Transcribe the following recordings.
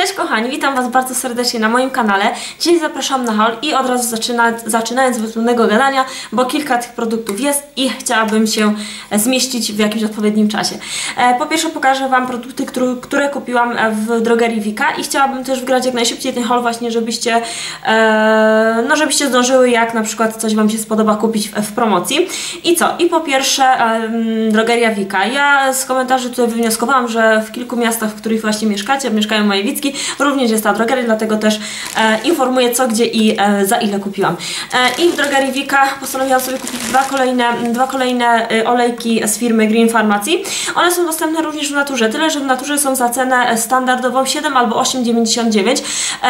Cześć kochani, witam Was bardzo serdecznie na moim kanale. Dzisiaj zapraszam na haul i od razu zaczyna, zaczynając bez trudnego gadania, bo kilka tych produktów jest i chciałabym się zmieścić w jakimś odpowiednim czasie. E, po pierwsze pokażę Wam produkty, które, które kupiłam w drogerii Wika i chciałabym też wgrać jak najszybciej ten haul właśnie, żebyście e, no żebyście zdążyły jak na przykład coś Wam się spodoba kupić w, promocji. I co? I po pierwsze e, drogeria Wika. Ja z komentarzy tutaj wywnioskowałam, że w kilku miastach, w których właśnie mieszkacie, mieszkają moje Również jest ta drogeria, dlatego też e, informuję co, gdzie i e, za ile kupiłam. E, I w drogerii Wika postanowiłam sobie kupić dwa kolejne, dwa kolejne e, olejki z firmy Green Pharmacy. One są dostępne również w naturze, tyle że w naturze są za cenę standardową 7 albo 8,99, e,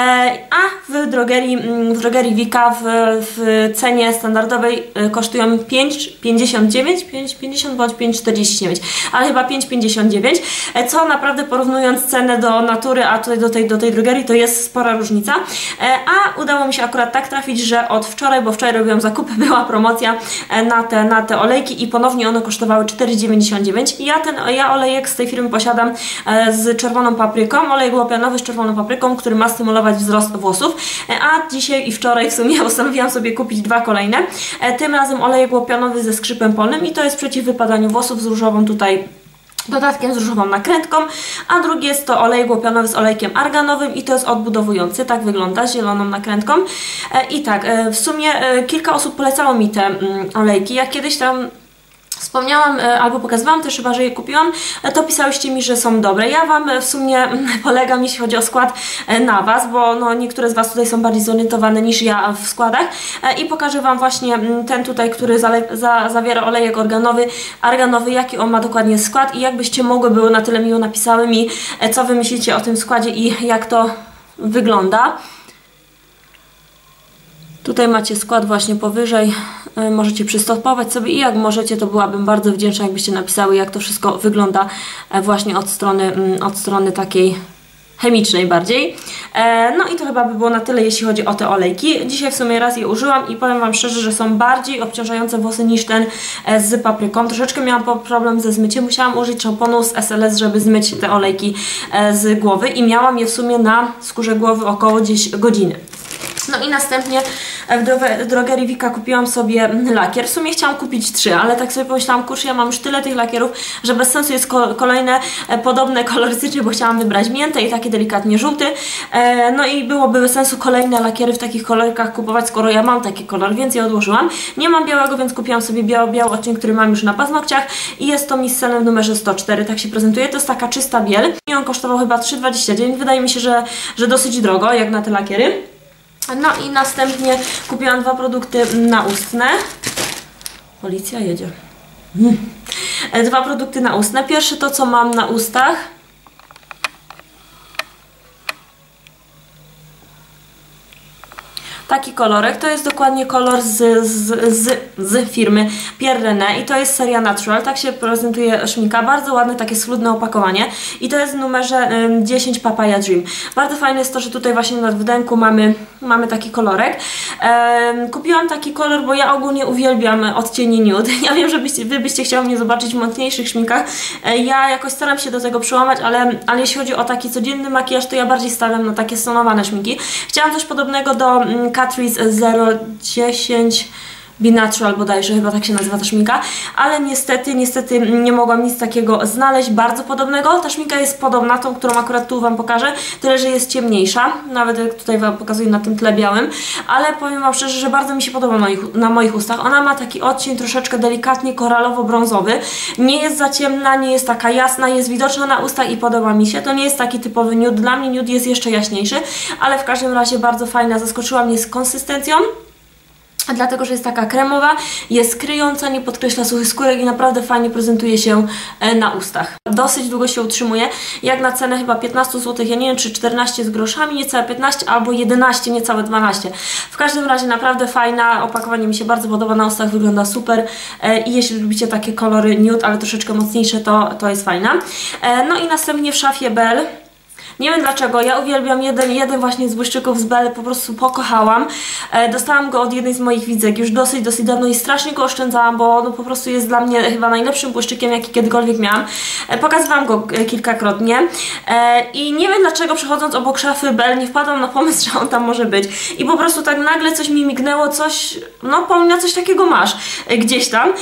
a w drogerii, mm, w drogerii Wika w, w cenie standardowej e, kosztują 5,59, 5,50 bądź 5,49, ale chyba 5,59, e, co naprawdę porównując cenę do natury, a tutaj do tej, do tej drogerii to jest spora różnica. E, a udało mi się akurat tak trafić, że od wczoraj, bo wczoraj robiłam zakupy, była promocja e, na te, na te olejki i ponownie one kosztowały 4,99. Ja ten ja olejek z tej firmy posiadam e, z czerwoną papryką, olejek łopianowy z czerwoną papryką, który ma stymulować wzrost włosów. A dzisiaj i wczoraj w sumie postanowiłam sobie kupić dwa kolejne. Tym razem olejek łopianowy ze skrzypem polnym i to jest przeciw wypadaniu włosów z różową tutaj dodatkiem z różową nakrętką, a drugi jest to olej łopianowy z olejkiem arganowym i to jest odbudowujący, tak wygląda, z zieloną nakrętką. I tak, w sumie kilka osób polecało mi te olejki, ja kiedyś tam wspomniałam, albo pokazywałam też chyba, że je kupiłam, to pisałyście mi, że są dobre. Ja Wam w sumie polegam, jeśli chodzi o skład na Was, bo no, niektóre z Was tutaj są bardziej zorientowane niż ja w składach i pokażę Wam właśnie ten tutaj, który za, zawiera olejek organowy, arganowy, jaki on ma dokładnie skład i jakbyście mogły były na tyle miło napisały mi, co Wy myślicie o tym składzie i jak to wygląda. Tutaj macie skład właśnie powyżej, możecie przystopować sobie i jak możecie, to byłabym bardzo wdzięczna, jakbyście napisały, jak to wszystko wygląda właśnie od strony, od strony takiej chemicznej bardziej. No i to chyba by było na tyle, jeśli chodzi o te olejki. Dzisiaj w sumie raz je użyłam i powiem Wam szczerze, że są bardziej obciążające włosy niż ten z papryką. Troszeczkę miałam problem ze zmyciem, musiałam użyć szamponu z SLS, żeby zmyć te olejki z głowy i miałam je w sumie na skórze głowy około gdzieś godziny. No i następnie w drogerii Wika kupiłam sobie lakier. W sumie chciałam kupić trzy, ale tak sobie pomyślałam, kurczę, ja mam już tyle tych lakierów, że bez sensu jest kolejne podobne kolorystycznie, bo chciałam wybrać mięte i takie delikatnie żółty. No i byłoby bez sensu kolejne lakiery w takich kolorkach kupować, skoro ja mam taki kolor, więc je odłożyłam. Nie mam białego, więc kupiłam sobie biały, biały odcień, który mam już na paznokciach i jest to Misselem w numerze 104, tak się prezentuje. To jest taka czysta biel i on kosztował chyba 3,29. Wydaje mi się, że, że dosyć drogo, jak na te lakiery. No i następnie kupiłam dwa produkty naustne. Policja jedzie. Dwa produkty naustne. Pierwsze to, co mam na ustach. Taki kolorek, to jest dokładnie kolor z, z, z, z firmy Pierre René i to jest seria Natural, tak się prezentuje szminka, bardzo ładne takie schludne opakowanie i to jest w numerze 10 Papaya Dream. Bardzo fajne jest to, że tutaj właśnie na wdęku mamy, mamy taki kolorek. kupiłam taki kolor, bo ja ogólnie uwielbiam odcienie nude. Ja wiem, że byście, Wy byście chciały mnie zobaczyć w mocniejszych szminkach. ja jakoś staram się do tego przełamać, ale, ale jeśli chodzi o taki codzienny makijaż, to ja bardziej stawiam na takie stonowane szminki. Chciałam coś podobnego do Catrice 010 Be Natural bodajże, chyba tak się nazywa ta szminka, ale niestety, niestety nie mogłam nic takiego znaleźć bardzo podobnego. Ta szminka jest podobna, tą, którą akurat tu Wam pokażę, tyle, że jest ciemniejsza, nawet jak tutaj Wam pokazuję na tym tle białym, ale powiem Wam szczerze, że bardzo mi się podoba na na moich ustach. Ona ma taki odcień troszeczkę delikatnie koralowo-brązowy, nie jest za ciemna, nie jest taka jasna, jest widoczna na ustach i podoba mi się. To nie jest taki typowy nude, dla mnie nude jest jeszcze jaśniejszy, ale w każdym razie bardzo fajna, zaskoczyła mnie z konsystencją dlatego, że jest taka kremowa, jest kryjąca, nie podkreśla suchych skórek i naprawdę fajnie prezentuje się na ustach. Dosyć długo się utrzymuje, jak na cenę chyba 15 zł, ja nie wiem czy 14 z groszami, niecałe 15 albo 11, niecałe 12. W każdym razie naprawdę fajna, opakowanie mi się bardzo podoba, na ustach wygląda super i jeśli lubicie takie kolory nude, ale troszeczkę mocniejsze, to, to jest fajna. No i następnie w szafie Bell Nie wiem dlaczego, ja uwielbiam jeden, jeden właśnie z błyszczyków z Belle, po prostu pokochałam. E, dostałam go od jednej z moich widzek już dosyć, dosyć dawno i strasznie go oszczędzałam, bo no, po prostu jest dla mnie chyba najlepszym błyszczykiem, jaki kiedykolwiek miałam. E, pokazywałam go e, kilkakrotnie i nie wiem dlaczego przechodząc obok szafy Belle nie wpadłam na pomysł, że on tam może być. I po prostu tak nagle coś mi mignęło, coś, no pomina coś takiego masz gdzieś tam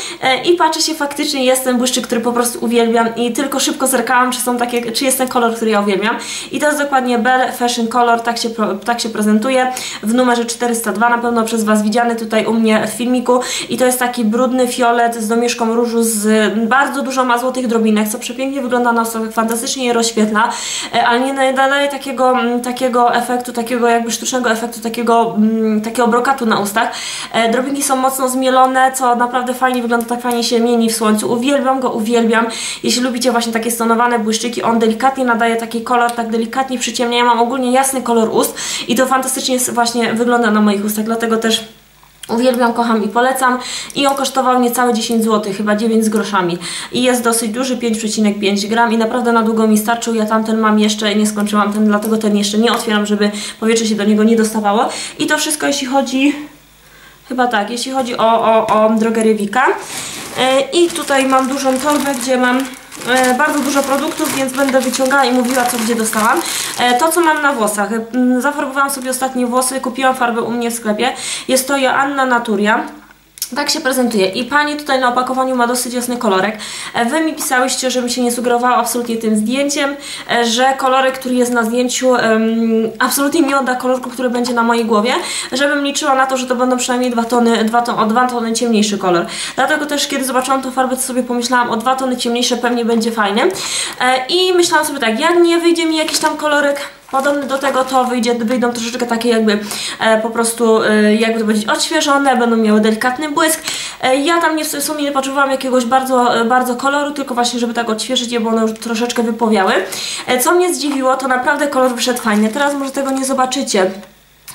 i patrzę się faktycznie jest ten błyszczyk, który po prostu uwielbiam i tylko szybko zerkałam, czy są takie, czy jest ten kolor, który ja uwielbiam. I to jest dokładnie Belle Fashion Color, tak się, tak się prezentuje w numerze 402, na pewno przez Was widziany tutaj u mnie w filmiku i to jest taki brudny fiolet z domieszką różu z bardzo dużo ma złotych drobinek, co przepięknie wygląda na osobach, fantastycznie je rozświetla, e, ale nie nadaje takiego, mm, takiego efektu, takiego jakby sztucznego efektu, takiego, mm, takiego brokatu na ustach. E, drobinki są mocno zmielone, co naprawdę fajnie wygląda, tak fajnie się mieni w słońcu. Uwielbiam go, uwielbiam. Jeśli lubicie właśnie takie stonowane błyszczyki, on delikatnie nadaje taki kolor, tak delikatnie przyciemnia. Ja mam ogólnie jasny kolor ust i to fantastycznie właśnie wygląda na moich ustach, dlatego też Uwielbiam, kocham i polecam. I on kosztował niecałe 10 zł, chyba 9 z groszami. I jest dosyć duży, 5,5 gram i naprawdę na długo mi starczył. Ja tamten mam jeszcze, nie skończyłam ten, dlatego ten jeszcze nie otwieram, żeby powietrze się do niego nie dostawało. I to wszystko jeśli chodzi... Chyba tak, jeśli chodzi o, o, o drogerię Wika. Yy, I tutaj mam dużą torbę, gdzie mam E, bardzo dużo produktów, więc będę wyciągała i mówiła co gdzie dostałam. E, to co mam na włosach. E, zafarbowałam sobie ostatnie włosy, kupiłam farbę u mnie w sklepie. Jest to Joanna Naturia. Tak się prezentuje i Pani tutaj na opakowaniu ma dosyć jasny kolorek. E, wy mi pisałyście, że mi się nie sugerowało absolutnie tym zdjęciem, e, że kolorek, który jest na zdjęciu um, absolutnie nie odda kolorku, który będzie na mojej głowie, żebym liczyła na to, że to będą przynajmniej dwa tony, dwa ton, o dwa tony ciemniejszy kolor. Dlatego też kiedy zobaczyłam tą farbę, to sobie pomyślałam o dwa tony ciemniejsze pewnie będzie fajny. E, I myślałam sobie tak, jak nie wyjdzie mi jakiś tam kolorek Podobny do tego to wyjdzie, wyjdą troszeczkę takie jakby e, po prostu e, jakby to powiedzieć odświeżone, będą miały delikatny błysk. E, ja tam nie, w sumie nie potrzebowałam jakiegoś bardzo, e, bardzo koloru, tylko właśnie żeby tak odświeżyć je, bo one już troszeczkę wypowiały. E, co mnie zdziwiło, to naprawdę kolor wyszedł fajny. Teraz może tego nie zobaczycie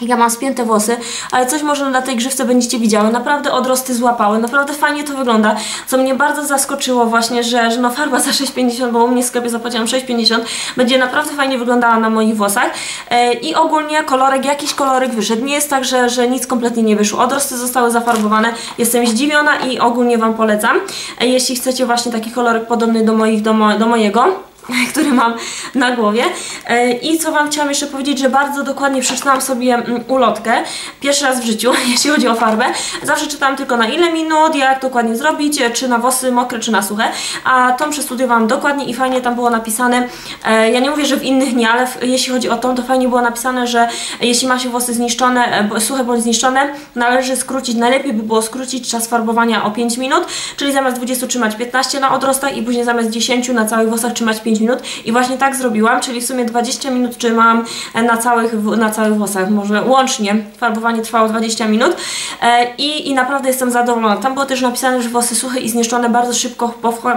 ja mam spięte włosy, ale coś może na tej grzywce będziecie widziały. Naprawdę odrosty złapały, naprawdę fajnie to wygląda. Co mnie bardzo zaskoczyło właśnie, że, że no farba za 6,50, bo u mnie w sklepie zapłaciłam 6,50, będzie naprawdę fajnie wyglądała na moich włosach. E, I ogólnie kolorek, jakiś kolorek wyszedł. Nie jest tak, że, że nic kompletnie nie wyszło. Odrosty zostały zafarbowane. Jestem zdziwiona i ogólnie Wam polecam. E, jeśli chcecie właśnie taki kolorek podobny do, moich, do, mo do mojego, który mam na głowie. E, I co Wam chciałam jeszcze powiedzieć, że bardzo dokładnie przeczytałam sobie mm, ulotkę. Pierwszy raz w życiu, jeśli chodzi o farbę. Zawsze czytałam tylko na ile minut, jak dokładnie zrobić, e, czy na włosy mokre, czy na suche. A tą przestudiowałam dokładnie i fajnie tam było napisane, e, ja nie mówię, że w innych nie, ale jeśli chodzi o tą, to fajnie było napisane, że jeśli ma się włosy zniszczone, suche bądź zniszczone, należy skrócić, najlepiej by było skrócić czas farbowania o 5 minut, czyli zamiast 20 trzymać 15 na odrostach i później zamiast 10 na całych włosach trzymać 5 5 minut i właśnie tak zrobiłam, czyli w sumie 20 minut trzymałam na całych, na całych włosach, może łącznie farbowanie trwało 20 minut e, i, i naprawdę jestem zadowolona. Tam było też napisane, że włosy suche i zniszczone bardzo szybko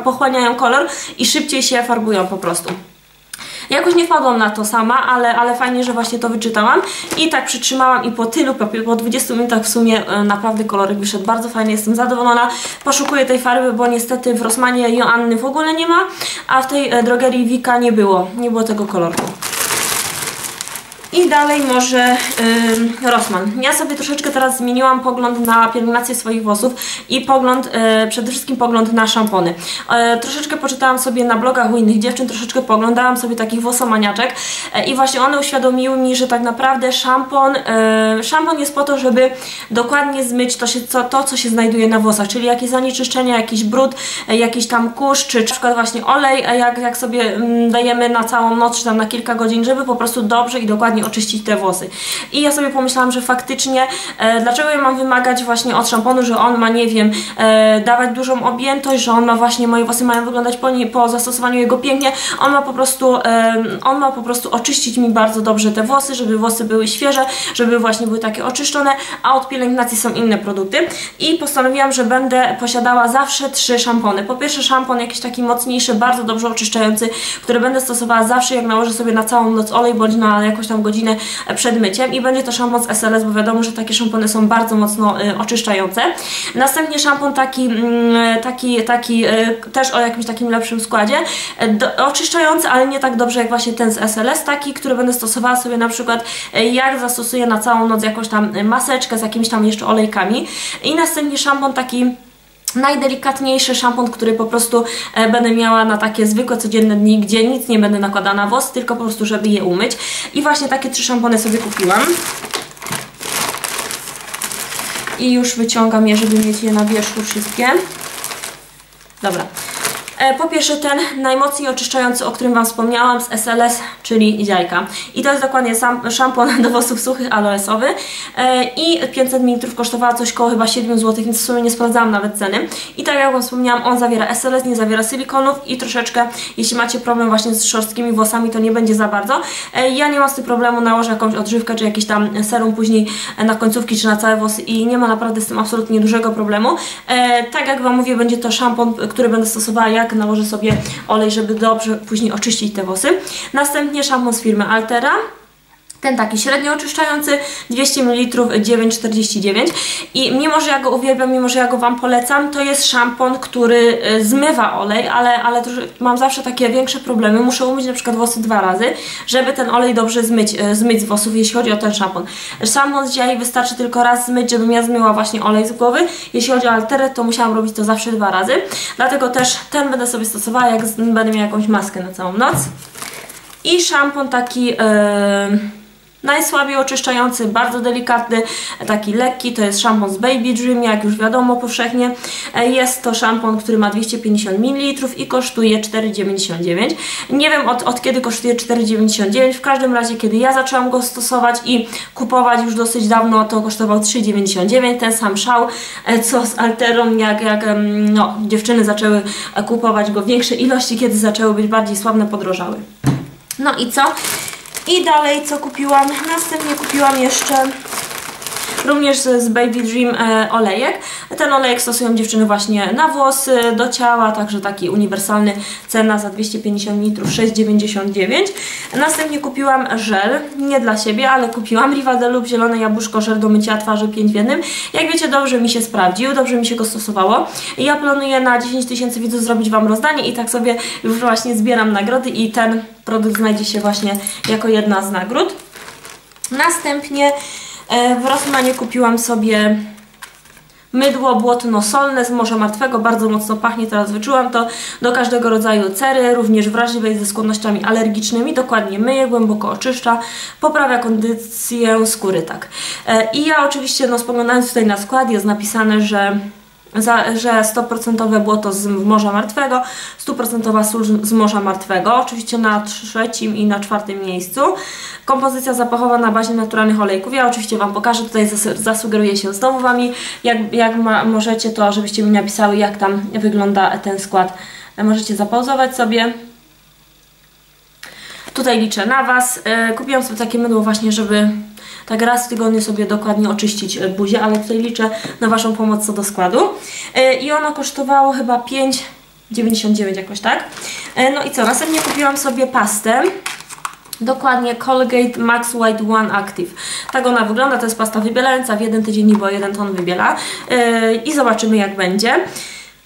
pochłaniają kolor i szybciej się farbują po prostu. Jakoś nie wpadłam na to sama, ale, ale fajnie, że właśnie to wyczytałam i tak przytrzymałam i po tylu, po, po 20 minutach w sumie e, naprawdę kolorek wyszedł bardzo fajnie, jestem zadowolona. Poszukuję tej farby, bo niestety w Rosmanie Joanny w ogóle nie ma, a w tej e, drogerii Wika nie było, nie było tego kolorku. I dalej może yy. Ja sobie troszeczkę teraz zmieniłam pogląd na pielęgnację swoich włosów i pogląd, yy, przede wszystkim pogląd na szampony. Yy, troszeczkę poczytałam sobie na blogach u innych dziewczyn, troszeczkę poglądałam sobie takich włosomaniaczek yy, i właśnie one uświadomiły mi, że tak naprawdę szampon, yy, szampon jest po to, żeby dokładnie zmyć to, się, co, to, co się znajduje na włosach, czyli jakieś zanieczyszczenia, jakiś brud, yy, jakiś tam kurz, czy na przykład właśnie olej, jak, jak sobie dajemy na całą noc, czy tam na kilka godzin, żeby po prostu dobrze i dokładnie oczyścić te włosy. I ja sobie pomyślałam, że faktycznie e, dlaczego ja mam wymagać właśnie od szamponu, że on ma, nie wiem, e, dawać dużą objętość, że on ma właśnie, moje włosy mają wyglądać po, nie, po zastosowaniu jego pięknie, on ma po prostu e, on ma po prostu oczyścić mi bardzo dobrze te włosy, żeby włosy były świeże, żeby właśnie były takie oczyszczone, a od pielęgnacji są inne produkty i postanowiłam, że będę posiadała zawsze trzy szampony. Po pierwsze szampon jakiś taki mocniejszy, bardzo dobrze oczyszczający, który będę stosowała zawsze, jak nałożę sobie na całą noc olej, bądź na jakąś tam godzinę przed myciem i będzie to szampon z SLS, bo wiadomo, że takie szampony są bardzo mocno y, oczyszczające. Następnie szampon taki, mm, taki, taki y, też o jakimś takim lepszym składzie, do, oczyszczający, ale nie tak dobrze jak właśnie ten z SLS, taki, który będę stosowała sobie na przykład jak zastosuję na całą noc jakąś tam maseczkę z jakimiś tam jeszcze olejkami i następnie szampon taki najdelikatniejszy szampon, który po prostu e, będę miała na takie zwykłe, codzienne dni, gdzie nic nie będę nakładała na włosy, tylko po prostu, żeby je umyć. I właśnie takie trzy szampony sobie kupiłam. I już wyciągam je, żeby mieć je na wierzchu wszystkie. Dobra. E, po pierwsze ten najmocniej oczyszczający, o którym Wam wspomniałam z SLS, czyli Idziajka. I to jest dokładnie sam szampon do włosów suchych aloesowy e, i 500 ml kosztowała coś koło chyba 7 zł, więc w sumie nie sprawdzałam nawet ceny. I tak jak Wam wspomniałam, on zawiera SLS, nie zawiera silikonów i troszeczkę, jeśli macie problem właśnie z szorstkimi włosami, to nie będzie za bardzo. E, ja nie mam z tym problemu, nałożę jakąś odżywkę, czy jakiś tam serum później na końcówki, czy na całe włosy i nie ma naprawdę z tym absolutnie dużego problemu. Tak jak Wam mówię, będzie to szampon, który będę stosowała jak nałożę sobie olej, żeby dobrze później oczyścić te włosy. Następnie szampon z firmy Altera. Ten taki średnio oczyszczający, 200 ml 9,49 i mimo, że ja go uwielbiam, mimo, że ja go Wam polecam, to jest szampon, który y, zmywa olej, ale, ale mam zawsze takie większe problemy. Muszę umyć na przykład włosy dwa razy, żeby ten olej dobrze zmyć, y, zmyć z włosów, jeśli chodzi o ten szampon. Szampon z dzieli wystarczy tylko raz zmyć, żebym ja zmyła właśnie olej z głowy. Jeśli chodzi o alteret, to musiałam robić to zawsze dwa razy. Dlatego też ten będę sobie stosowała, jak będę miała jakąś maskę na całą noc. I szampon taki... Yy Najsłabiej oczyszczający, bardzo delikatny, taki lekki, to jest szampon z Baby Dream, jak już wiadomo powszechnie. E, jest to szampon, który ma 250 ml i kosztuje 4,99. Nie wiem od, od kiedy kosztuje 4,99, w każdym razie kiedy ja zaczęłam go stosować i kupować już dosyć dawno, to kosztował 3,99. Ten sam szał, e, co z Alterą, jak, jak no, dziewczyny zaczęły kupować go w większej ilości, kiedy zaczęły być bardziej sławne, podrożały. No i co? I dalej co kupiłam? Następnie kupiłam jeszcze również z Baby Dream e, olejek. Ten olejek stosują dziewczyny właśnie na włosy, do ciała, także taki uniwersalny, cena za 250 ml 6,99. Następnie kupiłam żel, nie dla siebie, ale kupiłam Rivada lub zielone jabłuszko, żel do mycia twarzy 5 w jednym. Jak wiecie, dobrze mi się sprawdził, dobrze mi się go stosowało. Ja planuję na 10 tysięcy widzów zrobić Wam rozdanie i tak sobie już właśnie zbieram nagrody i ten produkt znajdzie się właśnie jako jedna z nagród. Następnie w Rossmanie kupiłam sobie mydło błotno-solne z Morza Martwego, bardzo mocno pachnie, teraz wyczułam to, do każdego rodzaju cery, również wrażliwej ze skłonnościami alergicznymi, dokładnie myje, głęboko oczyszcza, poprawia kondycję skóry, tak. E, I ja oczywiście, no spoglądając tutaj na skład, jest napisane, że za, że 100% błoto z Morza Martwego, 100% sól z Morza Martwego, oczywiście na trzecim i na czwartym miejscu. Kompozycja zapachowa na bazie naturalnych olejków. Ja oczywiście Wam pokażę, tutaj zasugeruję się znowu Wami, jak, jak ma, możecie to, żebyście mi napisały, jak tam wygląda ten skład. Możecie zapauzować sobie. Tutaj liczę na Was. E, kupiłam sobie takie mydło właśnie, żeby tak raz w tygodniu sobie dokładnie oczyścić e, buzię, ale tutaj liczę na Waszą pomoc co do składu. E, I ono kosztowało chyba 5,99 jakoś tak. E, no i co, następnie kupiłam sobie pastę. Dokładnie Colgate Max White One Active. Tak ona wygląda, to jest pasta wybielająca, w jeden tydzień bo jeden ton wybiela. I zobaczymy jak będzie.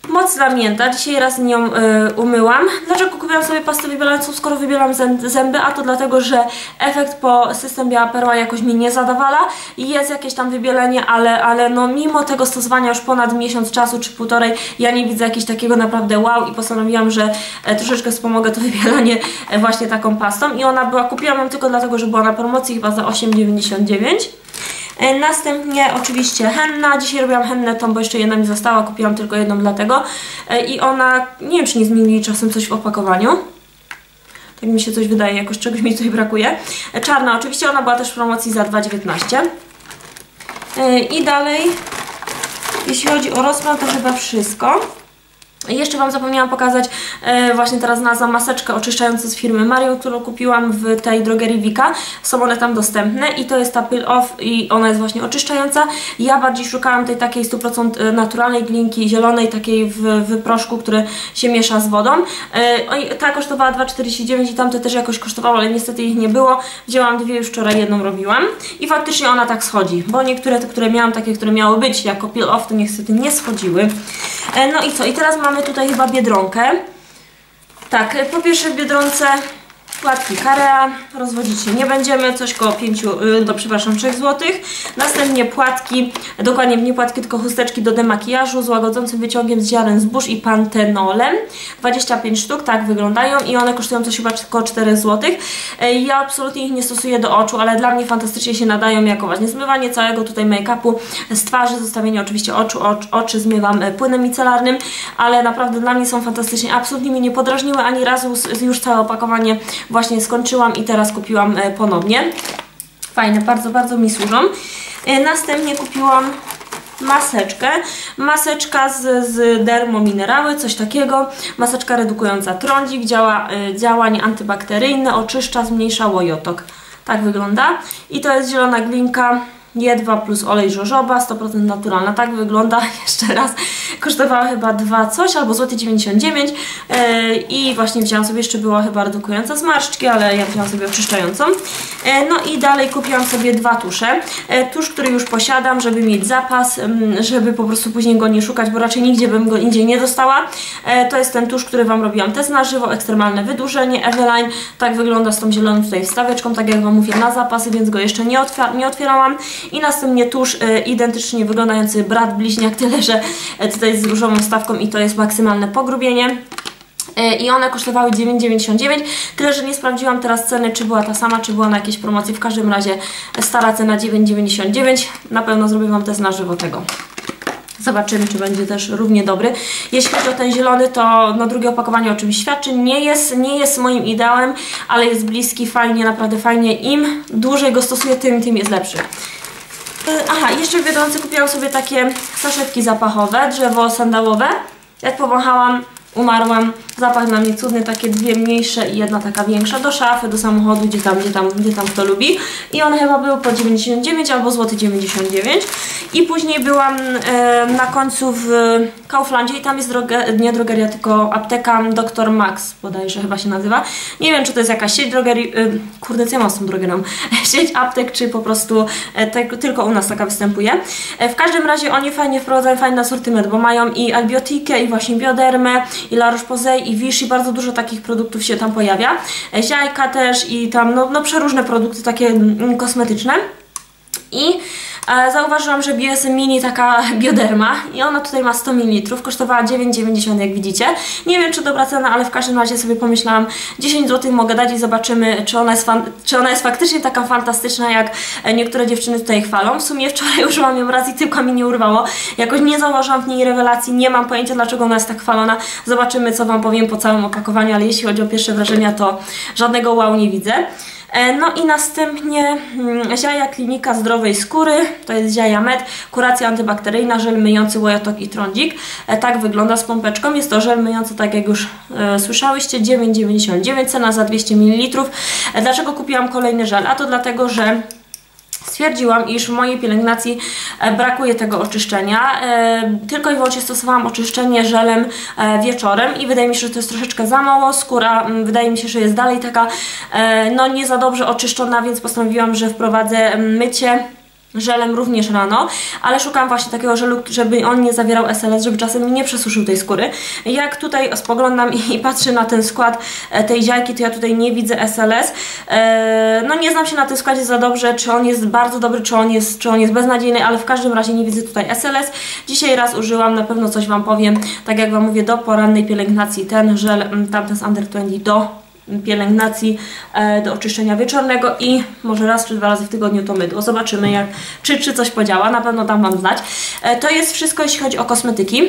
Moc dla mięta. Dzisiaj raz nią y, umyłam. Dlaczego kupiłam sobie pastę wybielającą, skoro wybielam zęby? A to dlatego, że efekt po system biała perła jakoś mi nie zadawala. Jest jakieś tam wybielenie, ale, ale no mimo tego stosowania już ponad miesiąc czasu czy półtorej, ja nie widzę jakiegoś takiego naprawdę wow i postanowiłam, że e, troszeczkę wspomogę to wybielanie e, właśnie taką pastą. I ona była, kupiłam ją tylko dlatego, że była na promocji chyba za 8,99. E, następnie oczywiście henna. Dzisiaj robiłam hennę tą, bo jeszcze jedna mi została. Kupiłam tylko jedną dlatego. E, I ona, nie wiem czy nie zmienili czasem coś w opakowaniu. Tak mi się coś wydaje, jakoś czegoś mi tutaj brakuje. E, czarna oczywiście, ona była też w promocji za 2,19. I dalej, jeśli chodzi o rozmiar, to chyba wszystko. Jeszcze Wam zapomniałam pokazać, e, właśnie teraz znalazłam maseczkę oczyszczającą z firmy Mario, którą kupiłam w tej drogerii Vika. Są one tam dostępne i to jest ta Peel Off i ona jest właśnie oczyszczająca. Ja bardziej szukałam tej takiej 100% e, naturalnej glinki, zielonej, takiej w, w proszku, który się miesza z wodą. E, ta kosztowała 2,49 i tamte też jakoś kosztowało, ale niestety ich nie było. Wzięłam dwie, już wczoraj jedną robiłam i faktycznie ona tak schodzi, bo niektóre te, które miałam, takie, które miały być jako Peel Off, to niestety nie schodziły. E, no i co? I teraz mamy tutaj chyba Biedronkę. Tak, po pierwsze w Biedronce Płatki Karea, rozwodzić się nie będziemy, coś koło 5, y, do przepraszam 3 zł. Następnie płatki, dokładnie nie płatki, tylko chusteczki do demakijażu z łagodzącym wyciągiem z ziaren zbóż i pantenolem. 25 sztuk, tak wyglądają i one kosztują coś chyba około 4 zł. Ja absolutnie ich nie stosuję do oczu, ale dla mnie fantastycznie się nadają jako właśnie zmywanie całego tutaj make-upu z twarzy, zostawienie oczywiście oczu, ocz, oczy zmywam e, płynem micelarnym, ale naprawdę dla mnie są fantastycznie, absolutnie mnie nie podrażniły ani razu, już całe opakowanie właśnie skończyłam i teraz kupiłam e, ponownie. Fajne, bardzo, bardzo mi służą. E, następnie kupiłam maseczkę. Maseczka z, z dermominerały, coś takiego. Maseczka redukująca trądzik, działa, y, działanie antybakteryjne, oczyszcza, zmniejsza łojotok. Tak wygląda. I to jest zielona glinka Jedwa plus olej żożoba, 100% naturalna. Tak wygląda, jeszcze raz, kosztowała chyba 2 coś albo złoty 99 yy, i właśnie wzięłam sobie, jeszcze była chyba redukująca zmarszczki, ale ja wzięłam sobie oczyszczającą. Yy, no i dalej kupiłam sobie dwa tusze. Yy, tusz, który już posiadam, żeby mieć zapas, yy, żeby po prostu później go nie szukać, bo raczej nigdzie bym go indziej nie dostała. To jest ten tusz, który Wam robiłam test na żywo, ekstremalne wydłużenie Eveline. Tak wygląda z tą zieloną tutaj wstaweczką, tak jak Wam mówię, na zapasy, więc go jeszcze nie, otwier nie otwierałam i następnie tuż e, identycznie wyglądający brat bliźniak, tyle że e, tutaj z różową stawką i to jest maksymalne pogrubienie e, i one kosztowały 9,99, tyle że nie sprawdziłam teraz ceny, czy była ta sama, czy była na jakiejś promocji, w każdym razie stara cena 9,99, na pewno zrobię Wam test na żywo tego. Zobaczymy, czy będzie też równie dobry. Jeśli chodzi o ten zielony, to no, drugie opakowanie o czymś świadczy. Nie jest, nie jest moim ideałem, ale jest bliski, fajnie, naprawdę fajnie. Im dłużej go stosuję, tym, tym jest lepszy. E, aha, jeszcze w Biedronce kupiłam sobie takie saszetki zapachowe, drzewo sandałowe. Jak powąchałam, umarłam. Zapach na mnie cudny, takie dwie mniejsze i jedna taka większa do szafy, do samochodu, gdzie tam, gdzie tam, gdzie tam kto lubi. I one chyba były po 99 albo złoty 99. I później byłam e, na końcu w Kauflandzie i tam jest droge, nie drogeria, tylko apteka Dr. Max bodajże chyba się nazywa. Nie wiem, czy to jest jakaś sieć drogerii, e, kurde, co ja mam z tą drogerią? sieć aptek, czy po prostu e, te, tylko u nas taka występuje. E, w każdym razie oni fajnie wprowadzają fajny asortyment, bo mają i albiotikę, i właśnie biodermę, i La Roche-Posay, i Vichy, bardzo dużo takich produktów się tam pojawia. E, ziajka też i tam, no, no przeróżne produkty takie mm, kosmetyczne. I zauważyłam, że jest mini taka bioderma i ona tutaj ma 100 ml, kosztowała 9,90 jak widzicie. Nie wiem czy dobra cena, ale w każdym razie sobie pomyślałam 10 zł mogę dać i zobaczymy czy ona jest, czy ona jest faktycznie taka fantastyczna jak e, niektóre dziewczyny tutaj chwalą. W sumie wczoraj użyłam ją raz i tylko mi nie urwało. Jakoś nie zauważyłam w niej rewelacji, nie mam pojęcia dlaczego ona jest tak chwalona. Zobaczymy co Wam powiem po całym opakowaniu, ale jeśli chodzi o pierwsze wrażenia to żadnego wow nie widzę. E, no i następnie mm, ziaja klinika zdrowej skóry, to jest ziaja med, kuracja antybakteryjna, żel myjący łojotok i trądzik. E, tak wygląda z pompeczką. Jest to żel myjący, tak jak już e, słyszałyście, 9,99, cena za 200 ml. Dlaczego kupiłam kolejny żel? A to dlatego, że stwierdziłam, iż w mojej pielęgnacji e, brakuje tego oczyszczenia. E, tylko i wyłącznie stosowałam oczyszczenie żelem e, wieczorem i wydaje mi się, że to jest troszeczkę za mało. Skóra wydaje mi się, że jest dalej taka no nie za dobrze oczyszczona, więc postanowiłam, że wprowadzę mycie żelem również rano, ale szukam właśnie takiego żelu, żeby on nie zawierał SLS, żeby czasem nie przesuszył tej skóry. Jak tutaj spoglądam i, patrzę na ten skład e, tej ziajki, to ja tutaj nie widzę SLS. E, no nie znam się na tym składzie za dobrze, czy on jest bardzo dobry, czy on jest, czy on jest beznadziejny, ale w każdym razie nie widzę tutaj SLS. Dzisiaj raz użyłam, na pewno coś Wam powiem, tak jak Wam mówię, do porannej pielęgnacji ten żel, mm, tamten z Under 20 do pielęgnacji e, do oczyszczenia wieczornego i może raz czy dwa razy w tygodniu to mydło. Zobaczymy jak, czy, czy coś podziała, na pewno dam Wam znać. E, to jest wszystko jeśli chodzi o kosmetyki.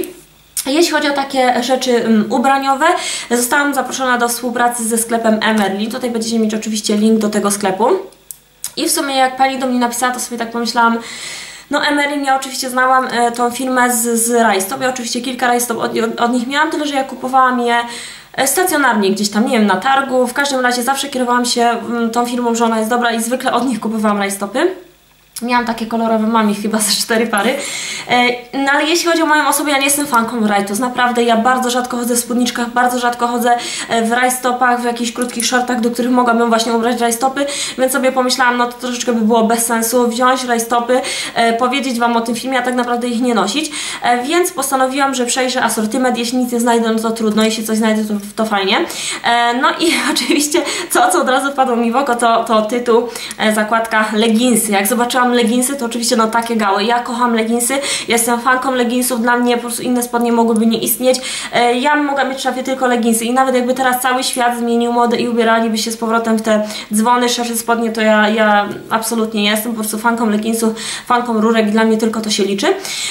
Jeśli chodzi o takie rzeczy um, ubraniowe, zostałam zaproszona do współpracy ze sklepem Emerlin. Tutaj będziecie mieć oczywiście link do tego sklepu. I w sumie jak Pani do mnie napisała, to sobie tak pomyślałam, No Emerin, ja oczywiście znałam e, tą firmę z, z rajstop, ja oczywiście kilka rajstop od, od, od nich miałam, tyle że ja kupowałam je stacjonarnie gdzieś tam, nie wiem, na targu. W każdym razie zawsze kierowałam się mm, tą firmą, że ona jest dobra i zwykle od nich kupowałam rajstopy. Miałam takie kolorowe, mam ich chyba ze cztery pary. E, no ale jeśli chodzi o moją osobę, ja nie jestem fanką rajtos. Naprawdę, ja bardzo rzadko chodzę w spódniczkach, bardzo rzadko chodzę e, w rajstopach, w jakichś krótkich shortach, do których mogłabym właśnie ubrać rajstopy, więc sobie pomyślałam, no to troszeczkę by było bez sensu wziąć rajstopy, e, powiedzieć Wam o tym filmie, a tak naprawdę ich nie nosić. Więc postanowiłam, że przejrzę asortyment. Jeśli nic nie znajdę, no to trudno, jeśli coś znajdę, to, to fajnie. No i oczywiście, co, co od razu wpadło mi w oko, to, to tytuł, zakładka leginsy. Jak zobaczyłam leginsy, to oczywiście no takie gały. Ja kocham leginsy, jestem fanką leginsów, dla mnie po prostu inne spodnie mogłyby nie istnieć. E, ja mogę mieć w szafie tylko leginsy i nawet jakby teraz cały świat zmienił modę i ubieraliby się z powrotem w te dzwony, szersze spodnie, to ja, ja absolutnie nie jestem po prostu fanką leginsów, fanką rurek i dla mnie tylko to się liczy.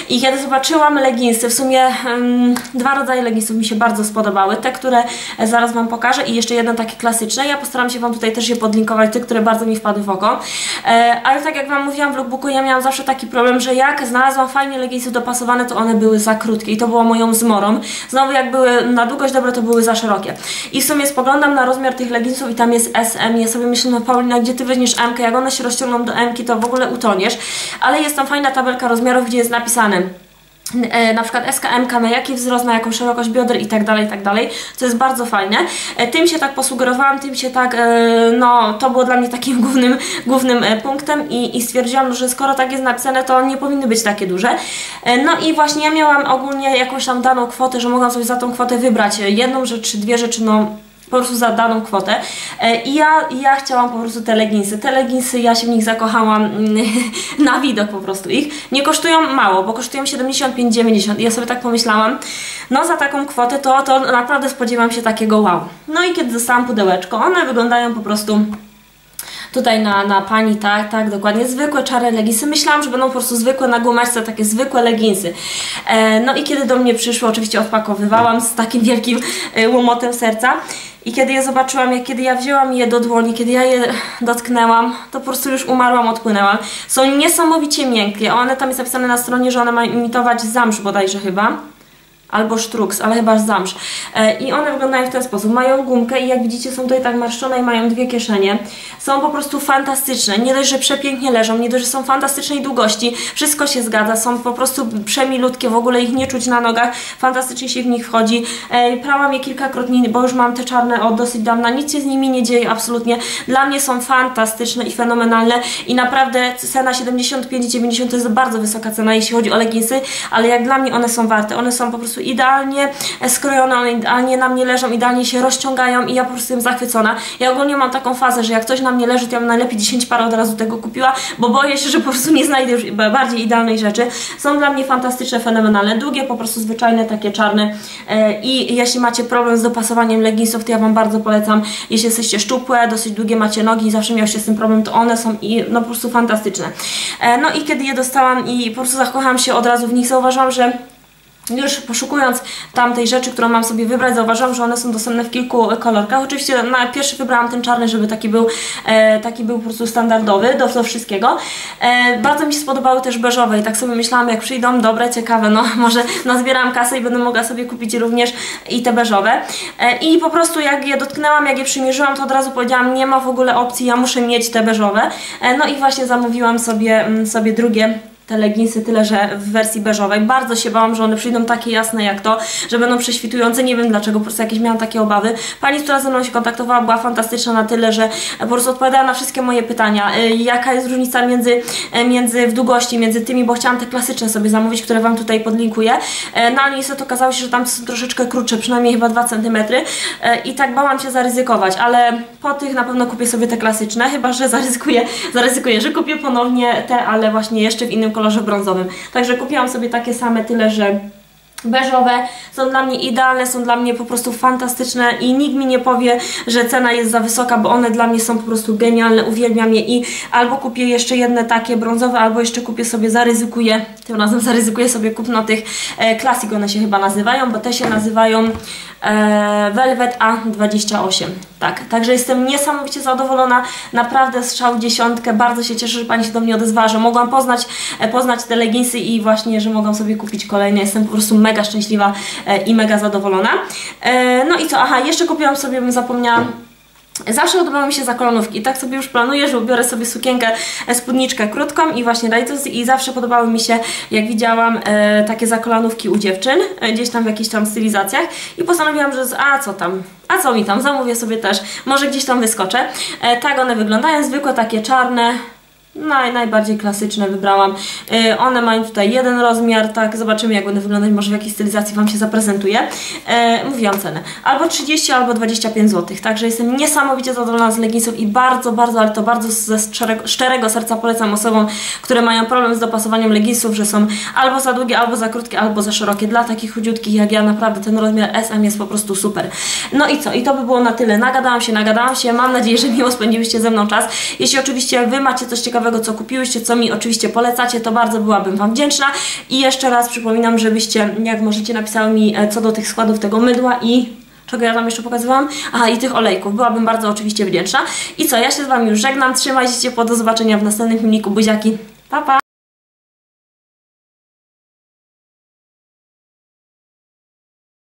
I kiedy zobaczyłam leginsy, w sumie um, dwa rodzaje leginsów mi się bardzo spodobały, te, które zaraz Wam pokażę i jeszcze jeden taki klasyczny. Ja postaram się Wam tutaj też je podlinkować, te, które bardzo mi wpadły w oko. E, ale tak jak Wam mówiłam, w lookbooku ja miałam zawsze taki problem, że jak znalazłam fajnie leginsy dopasowane, to one były za krótkie i to było moją zmorą. Znowu jak były na długość dobre, to były za szerokie. I w sumie spoglądam na rozmiar tych leginsów i tam jest SM ja sobie myślę, no Paulina, gdzie Ty weźmiesz M, jak one się rozciągną do M, to w ogóle utoniesz. Ale jest tam fajna tabelka rozmiarów, gdzie jest napisane na przykład SKM, na jaki wzrost, na jaką szerokość bioder i tak dalej, i tak dalej, co jest bardzo fajne. E, tym się tak posługerowałam, tym się tak, e, no to było dla mnie takim głównym, głównym punktem i, i stwierdziłam, że skoro tak jest napisane, to nie powinny być takie duże. No i właśnie ja miałam ogólnie jakąś tam daną kwotę, że mogłam sobie za tą kwotę wybrać jedną rzecz dwie rzeczy, no po prostu za daną kwotę. E, I ja, ja chciałam po prostu te leginsy. Te leginsy, ja się w nich zakochałam mm, na widok po prostu ich. Nie kosztują mało, bo kosztują 75,90 i ja sobie tak pomyślałam, no za taką kwotę to, to naprawdę spodziewam się takiego wow. No i kiedy dostałam pudełeczko, one wyglądają po prostu tutaj na, na pani, tak, tak, dokładnie, zwykłe czarne leginsy. Myślałam, że będą po prostu zwykłe na gumeczce, takie zwykłe leginsy. E, no i kiedy do mnie przyszło, oczywiście odpakowywałam z takim wielkim e, łomotem serca. I kiedy je zobaczyłam, jak kiedy ja wzięłam je do dłoni, kiedy ja je dotknęłam, to po prostu już umarłam, odpłynęłam. Są niesamowicie miękkie. One tam jest napisane na stronie, że one mają imitować zamsz bodajże chyba albo sztruks, ale chyba zamsz. E, I one wyglądają w ten sposób. Mają gumkę i jak widzicie są tutaj tak marszczone i mają dwie kieszenie. Są po prostu fantastyczne. Nie dość, że przepięknie leżą, nie dość, że są fantastycznej długości. Wszystko się zgadza. Są po prostu przemilutkie, w ogóle ich nie czuć na nogach. Fantastycznie się w nich wchodzi. E, prałam je kilkakrotnie, bo już mam te czarne od dosyć dawna. Nic się z nimi nie dzieje absolutnie. Dla mnie są fantastyczne i fenomenalne i naprawdę cena 75,90 to jest bardzo wysoka cena, jeśli chodzi o leginsy, ale jak dla mnie one są warte. One są po prostu idealnie skrojone, one idealnie na mnie leżą, idealnie się rozciągają i ja po prostu jestem zachwycona. Ja ogólnie mam taką fazę, że jak coś na mnie leży, to ja bym najlepiej 10 par od razu tego kupiła, bo boję się, że po prostu nie znajdę już bardziej idealnej rzeczy. Są dla mnie fantastyczne, fenomenalne, długie, po prostu zwyczajne, takie czarne e, i jeśli macie problem z dopasowaniem leginsów, to ja Wam bardzo polecam. Jeśli jesteście szczupłe, dosyć długie macie nogi i zawsze miałyście z tym problem, to one są i no po prostu fantastyczne. E, no i kiedy je dostałam i po prostu zakochałam się od razu w nich, zauważyłam, że już poszukując tamtej rzeczy, którą mam sobie wybrać, zauważyłam, że one są dostępne w kilku kolorkach. Oczywiście na pierwszy wybrałam ten czarny, żeby taki był, e, taki był po prostu standardowy do, do wszystkiego. E, bardzo mi się spodobały też beżowe i tak sobie myślałam, jak przyjdą, dobre, ciekawe, no może nazbieram kasę i będę mogła sobie kupić również i te beżowe. E, I po prostu jak je dotknęłam, jak je przymierzyłam, to od razu powiedziałam, nie ma w ogóle opcji, ja muszę mieć te beżowe. E, no i właśnie zamówiłam sobie, mm, sobie drugie te leginsy, tyle że w wersji beżowej. Bardzo się bałam, że one przyjdą takie jasne jak to, że będą prześwitujące. Nie wiem dlaczego, po prostu jakieś miałam takie obawy. Pani, która ze mną się kontaktowała, była fantastyczna na tyle, że po prostu odpowiadała na wszystkie moje pytania. Y, jaka jest różnica między, y, między w długości, między tymi, bo chciałam te klasyczne sobie zamówić, które Wam tutaj podlinkuję. Y, no ale niestety okazało się, że tam są troszeczkę krótsze, przynajmniej chyba 2 cm i tak bałam się zaryzykować, ale po tych na pewno kupię sobie te klasyczne, chyba, że zaryzykuję, zaryzykuję, że kupię ponownie te, ale właśnie jeszcze w innym kolorze kolorze brązowym. Także kupiłam sobie takie same, tyle że beżowe są dla mnie idealne, są dla mnie po prostu fantastyczne i nikt mi nie powie, że cena jest za wysoka, bo one dla mnie są po prostu genialne, uwielbiam je i albo kupię jeszcze jedne takie brązowe, albo jeszcze kupię sobie, zaryzykuję, tym razem zaryzykuję sobie kupno tych e, Classic, one się chyba nazywają, bo te się nazywają Velvet A28, tak, także jestem niesamowicie zadowolona, naprawdę strzał dziesiątkę, bardzo się cieszę, że Pani się do mnie odezwała, że mogłam poznać, e, poznać te leginsy i właśnie, że mogłam sobie kupić kolejne, jestem po prostu mega szczęśliwa e, i mega zadowolona. E, no i co, aha, jeszcze kupiłam sobie, bym zapomniała, Zawsze podobały mi się zakolonówki i tak sobie już planuję, że ubiorę sobie sukienkę, e, spódniczkę krótką i właśnie rajtus i zawsze podobały mi się, jak widziałam, e, takie zakolonówki u dziewczyn, e, gdzieś tam w jakichś tam stylizacjach i postanowiłam, że z, a co tam, a co mi tam, zamówię sobie też, może gdzieś tam wyskoczę. E, tak one wyglądają, zwykłe takie czarne, Naj, najbardziej klasyczne wybrałam. Yy, one mają tutaj jeden rozmiar, tak, zobaczymy jak będą wyglądać, może w jakiej stylizacji Wam się zaprezentuje. Yy, mówiłam cenę. Albo 30, albo 25 zł, także jestem niesamowicie zadowolona z leginsów i bardzo, bardzo, ale to bardzo ze szczerego, szczerego serca polecam osobom, które mają problem z dopasowaniem leginsów, że są albo za długie, albo za krótkie, albo za szerokie. Dla takich chudziutkich jak ja naprawdę ten rozmiar SM jest po prostu super. No i co? I to by było na tyle. Nagadałam się, nagadałam się. Mam nadzieję, że miło spędziliście ze mną czas. Jeśli oczywiście Wy macie coś ciekawego ciekawego, co kupiłyście, co mi oczywiście polecacie, to bardzo byłabym Wam wdzięczna. I jeszcze raz przypominam, żebyście, jak możecie, napisały mi e, co do tych składów tego mydła i czego ja Wam jeszcze pokazywałam? Aha, i tych olejków. Byłabym bardzo oczywiście wdzięczna. I co, ja się z Wami już żegnam. Trzymajcie się, po do zobaczenia w następnym filmiku. Buziaki. Pa, pa!